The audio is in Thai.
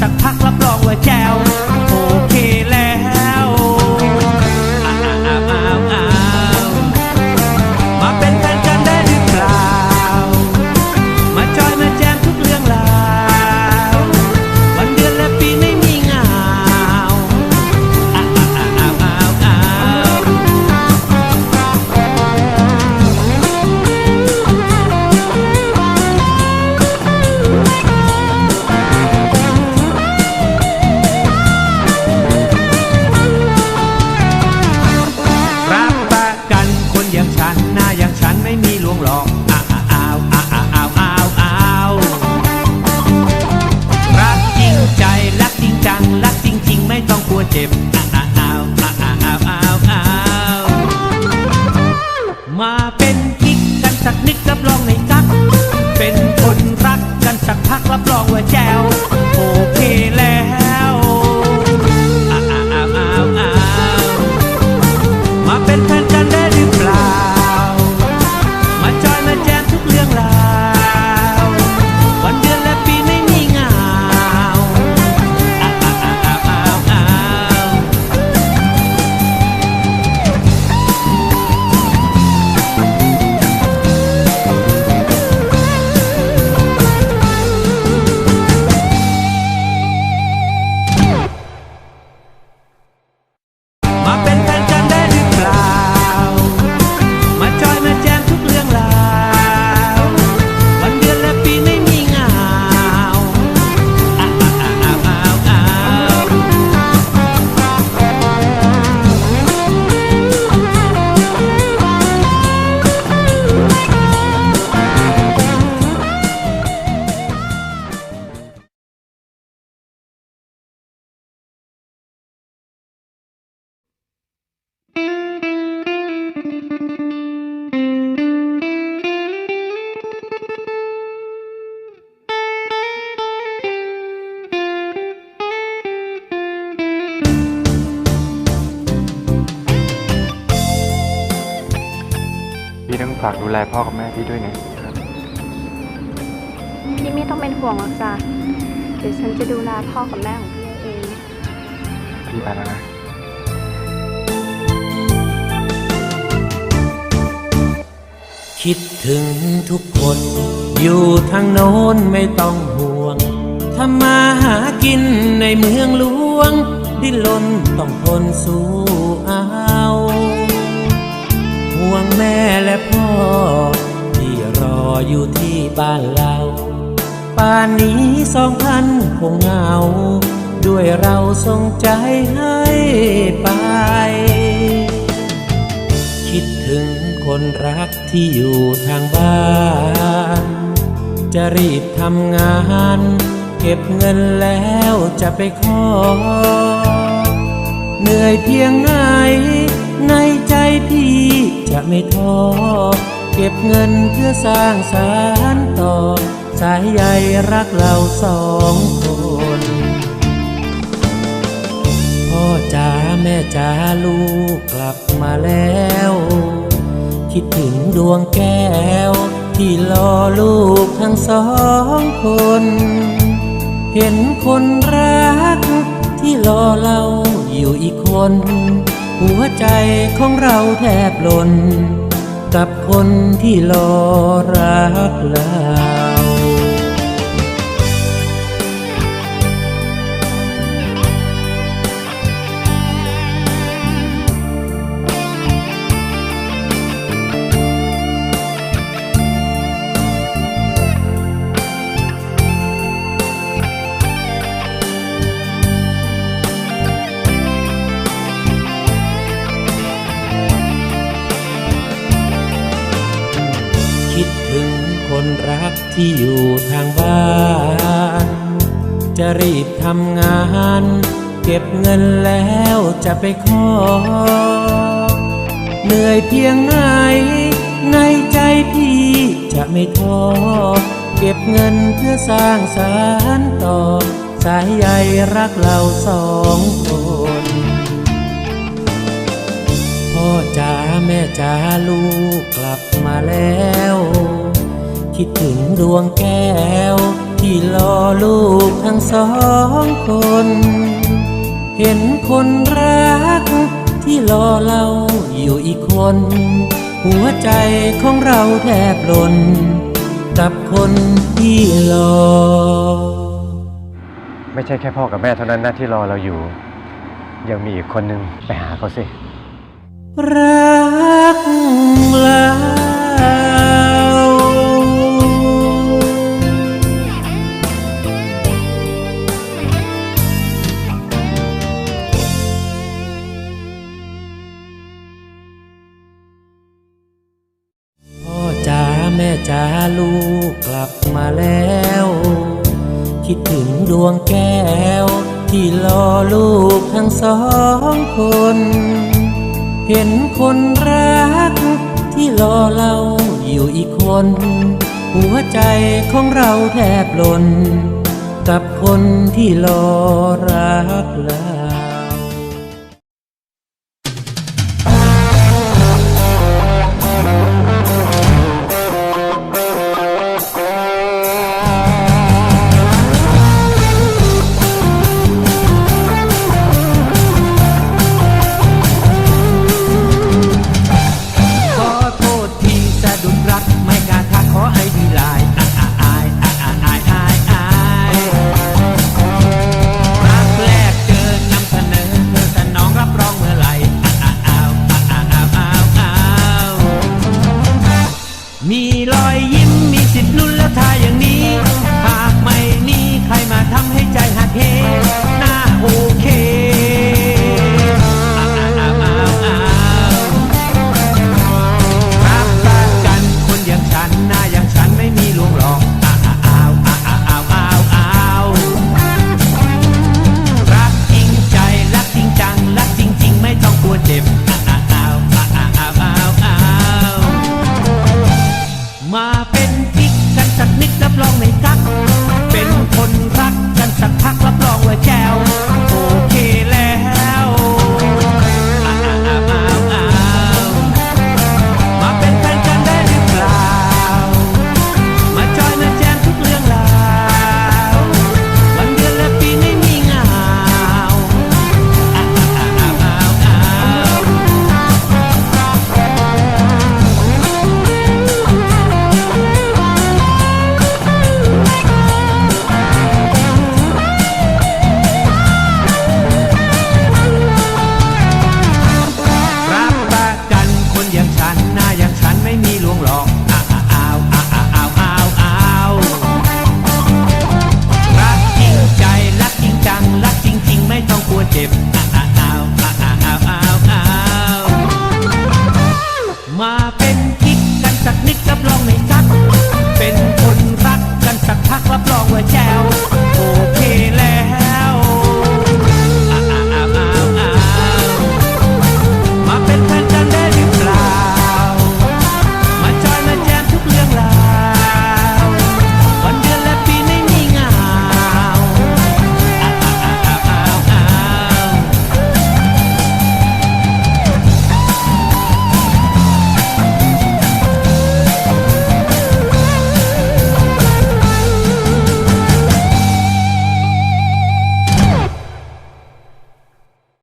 สักพักรับรองว่าแจ๋ว มาเป็นกิ๊กกันสักนิดรับรองในกัก เป็นคนรักกันสักพักรับรองว่าแจวโอเคแล้วอ้าวอ้าวอ้าวอ้าวอ้าวมาเป็นแฟน ลพ่อกับแม่พี่ด้วยนะครับ พี่ไม่ต้องเป็นห่วงหรอกจ้ะเดี๋ยวฉันจะดูแลพ่อกับแม่ของพี่เอง พี่ไปแล้วนะ คิดถึงทุกคนอยู่ทางโน้นไม่ต้องห่วงทำมาหากินในเมืองหลวง ดิ้นรนต้องทนสู้เอาห่ วงแม่และพ่อ ที่รออยู่ที่บ้านเราป่านนี้สองพันคงเหงา ด้วยเราส่งใจให้ไป คิดถึงคนรักที่อยู่ทางบ้านจะรีบทำงาน เก็บเงินแล้วจะไปขอ เหนื่อยเพียงไหนในใจพี่ ไม่ท้อเก็บเงินเพื่อสร้างสารต่อ สายใยรักเราสองคนพ่อจ๋าแม่จ๋าลูกกลับมาแล้ว คิดถึงดวงแก้ว ที่รอลูกทั้งสองคน เห็นคนรักที่รอเราอยู่อีกคน หัวใจของเราแทบหล่นกับคนที่รอรักเรา คนรักที่อยู่ทางบ้าน จะรีบทำงาน เก็บเงินแล้วจะไปขอ เหนื่อยเพียงไหน ในใจพี่จะไม่ท้อเก็บเงินเพื่อสร้างสารต่อ สายใยรักเราสองคนพ่อจ๋าแม่จ๋าลูกกลับมาแล้ว คิดถึงดวงแก้ว ที่รอลูกทั้งสองคน เห็นคนรัก ที่รอเราอยู่อีกคน หัวใจของเราแทบหล่นกับคนที่รอ ไม่ใช่แค่พ่อกับแม่เท่านั้นนะที่รอเราอยู่ ยังมีอีกคนนึงไปหาเขาสิ รักเรา จ๋าลูกกลับมาแล้ว คิดถึงดวงแก้ว ที่รอลูกทั้งสองคน เห็นคนรัก ที่รอเราอยู่อีกคน หัวใจของเราแทบหล่นกับคนที่รอรักเรา